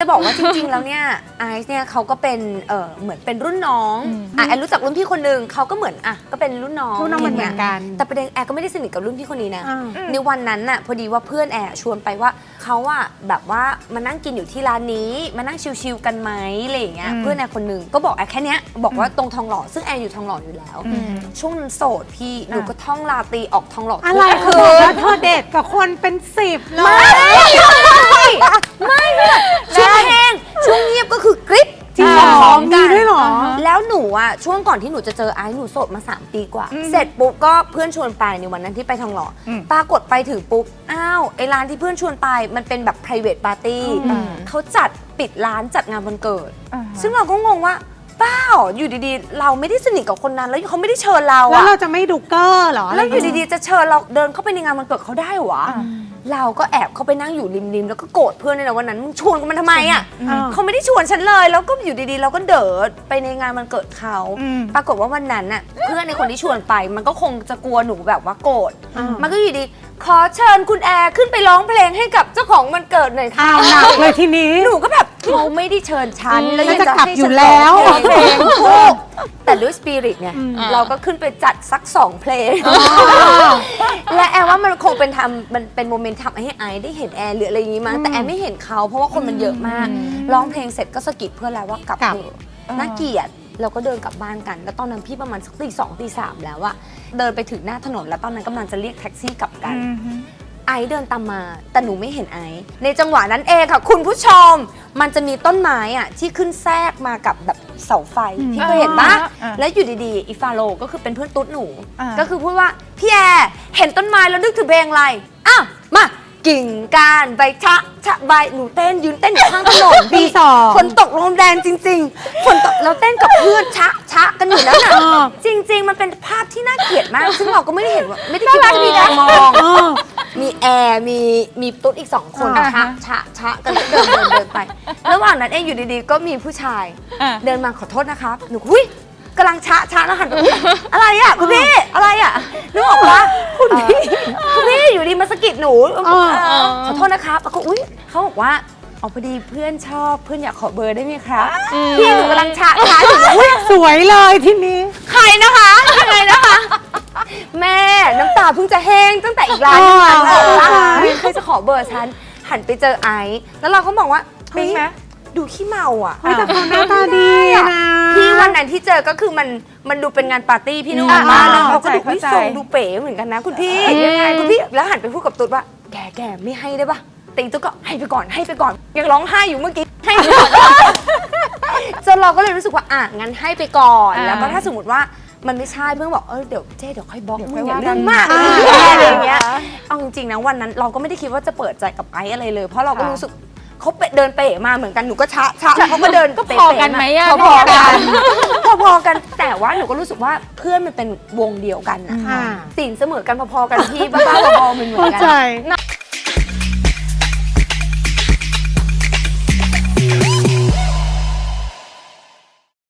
จะบอกว่าจริง ๆ แล้วเนี่ยไอซ์เนี่ยเขาก็เป็นเออเหมือนเป็นรุ่นน้องอะแอนรู้จักรุ่นพี่คนหนึ่งเขาก็เหมือนอะก็เป็นรุ่นน้องรุ่นน้องเหมือนย่างกัน แต่ประเด็นแอร์ก็ไม่ได้สนิทกับรุ่นพี่คนนี้นะอ่าในวันนั้นน่ะพอดีว่าเพื่อนแอร์ชวนไปว่าเขาอะแบบว่ามานั่งกินอยู่ที่ร้านนี้มานั่งชิวๆกันไหมอะไรอย่างเงี้ยเพื่อนแอร์คนหนึ่งก็บอกแอร์แค่เนี้ยบอกว่าตรงทองหล่อซึ่งแอร์อยู่ทองหล่ออยู่แล้ว ช่วงนั้นโสดพี่หนูก็ท่องลาตรีออกทองหล่อทุกอะไรคืคือนแล้วเธอเดทกับคนเป็นสิบเลยไม่ไม่ช่วงแห้ง ช่วงเงียบก็คือกริ๊บจริงเหรอพร้อมกัมีนด้วยเหรอ แล้วหนูอะช่วงก่อนที่หนูจะเจอไอ้หนูโสดมา 3 ปีกว่า เสร็จปุ๊บก็เพื่อนชวนไปในวันนั้นที่ไปทองหล่ออปรากฏไปถึงปุ๊บ อ้าวไอ้ร้านที่เพื่อนชวนไปมันเป็นแบบ private party เขาจัดปิดร้านจัดงานวันเกิด ซึ่งเราก็งงว่าเปล่าอยู่ดีๆ เราไม่ได้สนิทกับคนนั้นแล้วเขาไม่ได้เชิญเราแล้วอะ เราจะไม่ดูเกอร์เหรอ แล้วอยู่ดีๆ จะเชิญเราเดินเข้าไปในงานวันเกิดเขาได้เหรอวะ เราก็แอบเข้าไปนั่งอยู่ริมๆ แล้วก็โกรธเพื่อนเลยนะวันนั้นมึงชวนกันมันทำไมอะอ่าเขาไม่ได้ชวนฉันเลย แล้วก็อยู่ดีๆ เราก็เดินไปในงานวันเกิดเขา อืม ปรากฏว่าวันนั้นน่ะ เพื่อนในคนที่ชวนไป มันก็คงจะกลัวหนูแบบว่าโกรธอ่ามัมันก็อยู่ดีขอเชิญคุณแอร์ขึ้นไปร้องเพลงให้กับเจ้าของวันเกิดหน่อยค่ะอ้าวหนักเลยทีนี้ หนูก็แบบ เขาไม่ได้เชิญฉันอืมแล้วยังแล้วจะจะกลับให้อยู่ฉันแล้ว ร้องเพลงถูกแต่ด้วยสปิริตเนี่ยเราก็ขึ้นไปจัดสักสองเพลง และแอร์ว่ามันคงเป็นทำมันเป็นโมเมนต์ทำให้ไอซ์ได้เห็นแอร์หรืออะไรอย่างนี้มั้งแต่แอร์ไม่เห็นเขาเพราะว่าคนมันเยอะมากร้องเพลงเสร็จก็สะกิดเพื่อนแล้วว่ากลับกลับ เถอะน่าเกลียดเราก็เดินกลับบ้านกัน แล้วตอนนั้นพี่ประมาณสักตีสองตีสามแล้วอะเดินไปถึงหน้าถนนแล้วตอนนั้นกำลังจะเรียกแท็กซี่กลับกัน ไอซ์เดินตามมา แต่หนูไม่เห็นไอซ์ในจังหวะนั้นเองค่ะ คุณผู้ชม มันจะมีต้นไม้อะที่ขึ้นแทรกมากับแบบเสาไฟพี่เคยเห็นปะอ่าแล้วอยู่ดีๆอีฟาโลก็คือเป็นเพื่อนตุ๊ดหนู อ่า ก็คือพูดว่าพี่แอร์เห็นต้นไม้แล้วนึกถึงเพลงอะไรอ้าวมากิ่งการใบชะชะใบหนูเต้นยืนเต้นอยู่ข้างถนน ปีสอง ฝนตกลมแรงจริงๆ ฝนตกเราเต้นกับเพื่อนชะชะกันอยู่นั่นน่ะเออจริง ๆ มันเป็นภาพที่น่าเกลียดมาก ซึ่งเราก็ไม่ได้เห็นว่าไม่ได้คิดว่าจะมีการมอง เออ มีแอร์มีมีตุ๊ดอีกสองคนอ่าชะชะชะกันเดินเดินเดินไประหว่างนั้นเองอยู่ดีๆ ก็มีผู้ชาย อะ เดินมาขอโทษนะครับ หนูหุ้ยกำลังชะชะแล้วหันไปอุ๊ยอะไรอะคุณพี่อะไรอะนึกออกปะคุณพี่คุณพี่อยู่ดีมาสะกิดหนูเออ เออขอโทษนะครับแล้วก็อุ้ยเขาบอกว่าเอาพอดีเพื่อนชอบเพื่อนอยากขอเบอร์ได้ไหมครับพี่หนูกำลังชะชะอยู่อุ๊ยสวยเลยทีนี้ ใครนะคะใครนะคะ แม่น้ำตาเพิ่งจะแห้งตั้งแต่อีกร้านนึงอ๋อหันมาว่าใครจะขอเบอร์ฉันหันไปเจอไอซ์แล้วเราก็บอกว่าเฮ้ยปิ๊งไหมดูขี้เมาอะเฮ้ยแต่เขาหน้าตาดีนะพี่วันนั้นที่เจอก็คือมันมันดูเป็นงานปาร์ตี้พี่นุ่มอ่ามาแล้วเขาก็ดูเข้าพี่ใจทรงดูเป๋เหมือนกันนะคุณพี่ยังไงคุณพี่แล้วหันไปพูดกับตุ๊ดว่า แกแกไม่ให้ได้ปะติงตุ๊ดก็ให้ไปก่อนให้ไปก่อน ยังร้องไห้อยู่เมื่อกี้ให้ไปก่อนจนเราก็เลยรู้สึกว่าอะงั้นให้ไปก่อนอ่าแล้วก็ถ้าสมมติว่า มันไม่ใช่เพื่อนบอกเออเดี๋ยวเจ๊เดี๋ยวค่อยบล็อกเดี๋ยวมึค่งอยอย่าว่าเรื่องกันมากอ่าอะไรอย่างเงี้ยเอาจริงๆนะวันนั้นเราก็ไม่ได้คิดว่าจะเปิดใจกับไอซ์อะไรเลย เพราะเราก็ค่ะ รู้สึกเขาเปเดินเป๋มาเหมือนกันหนูก็ชะชะเขาก็เดินก็เป๋พอๆกันไหมอะพอๆกัน พอๆกันแต่ว่าหนูก็รู้สึกว่าเพื่อนมันเป็นวงเดียวกันนะค่ะ สินเสมอกันพอๆกันพี่บ้าๆบอๆมันเหมือนเข้ากัใจน